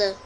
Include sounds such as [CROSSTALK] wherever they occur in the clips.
yaptı.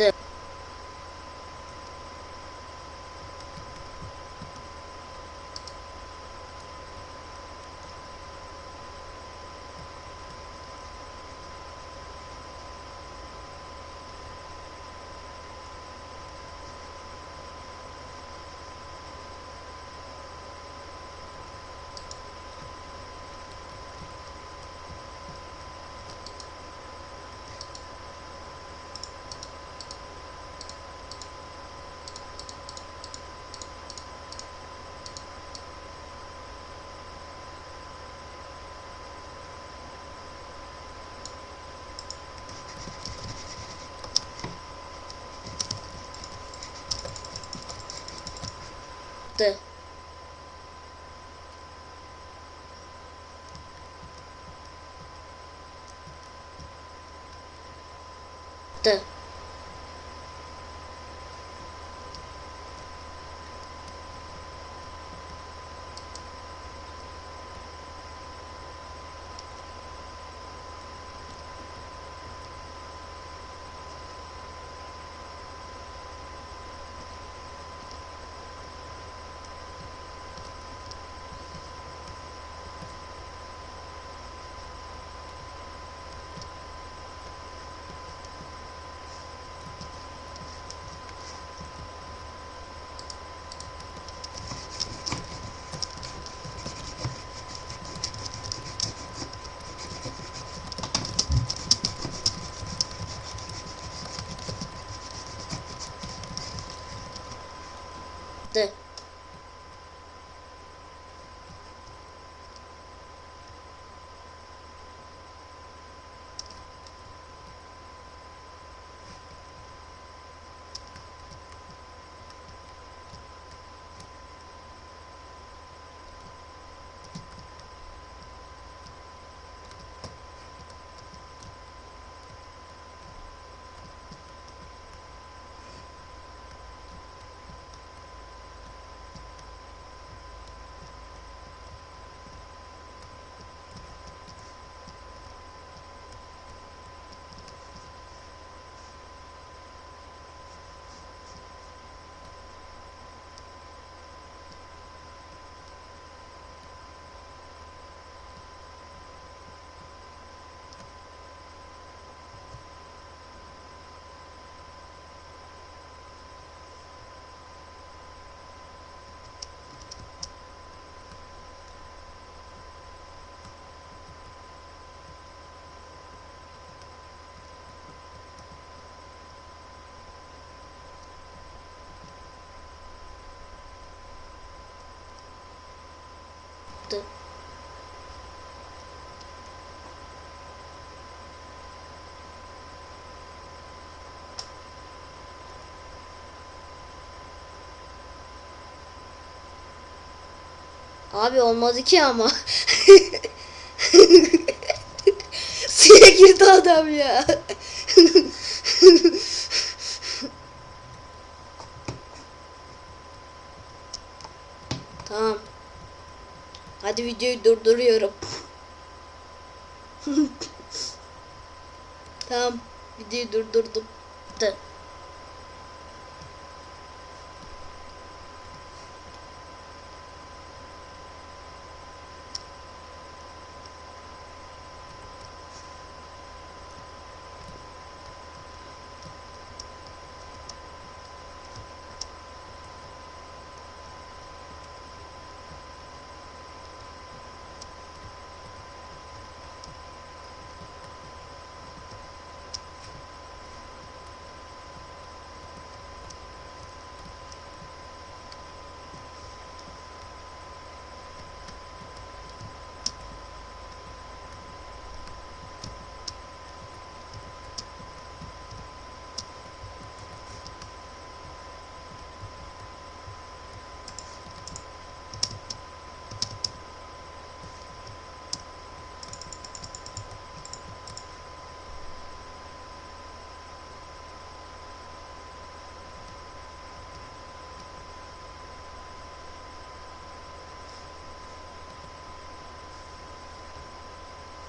after Т. yaptı. Dı. Abi olmadı ki ama. [LAUGHS] Suya girdi adam ya. [LAUGHS] tamam. Hadi videoyu durduruyorum. [LAUGHS] tamam. Videoyu durdurdum.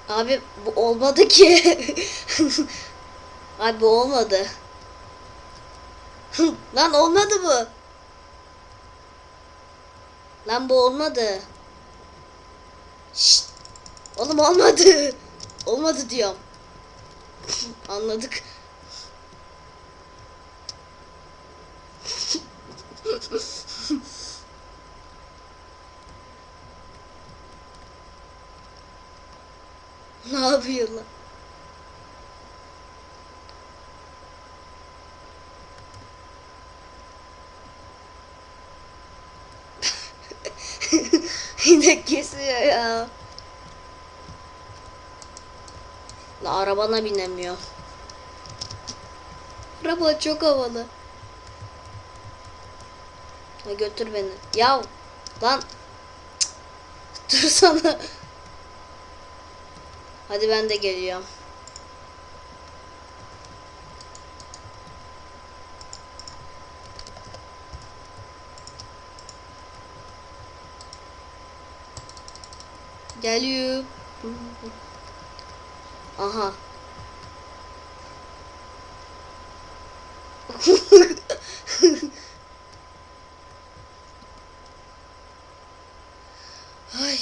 Abi bu olmadı ki. [LAUGHS] Abi bu olmadı. [LAUGHS] Lan olmadı bu. Lan bu olmadı. Şşt. Oğlum olmadı. Olmadı diyorum. [LAUGHS] Anladık. ne yapıyor lan? Yine kesiyor ya. La arabana binemiyor. Araba çok havalı. Ha, götür beni. Ya lan Cık. dursana. Hadi ben de geliyorum. Geliyor. Aha. Ay.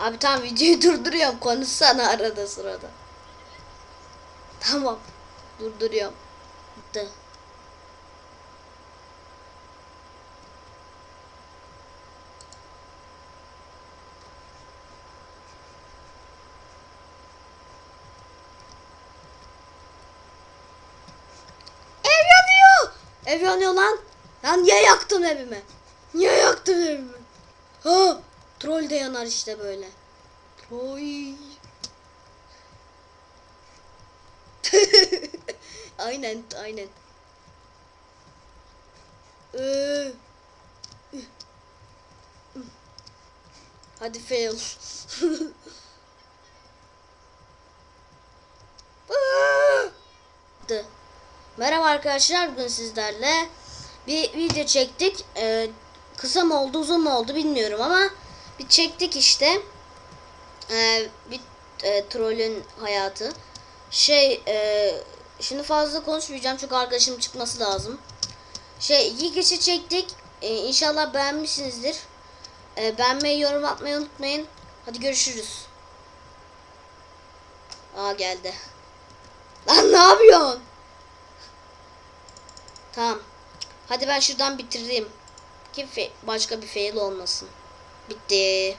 Abi tamam videoyu durduruyorum. Konuşsana arada sırada. Tamam. Durduruyorum. Bitti. Ev yanıyor. Ev yanıyor lan. Lan niye yaktın evimi? Niye yaktın evimi? Ha, troll de yanar işte böyle. Troll. [LAUGHS] aynen, aynen. Ee, Hadi fail. [LAUGHS] Dı. Merhaba arkadaşlar bugün sizlerle bir video çektik. Ee, kısa mı oldu uzun mu oldu bilmiyorum ama bir çektik işte. Ee, bir e, trollün hayatı. Şey e, şimdi fazla konuşmayacağım çünkü arkadaşım çıkması lazım. Şey iyi geçi çektik. Ee, inşallah beğenmişsinizdir. Ee, beğenmeyi yorum atmayı unutmayın. Hadi görüşürüz. Aa geldi. Lan ne yapıyorsun? Tamam. Hadi ben şuradan bitireyim. Ki başka bir fail olmasın. Bitti.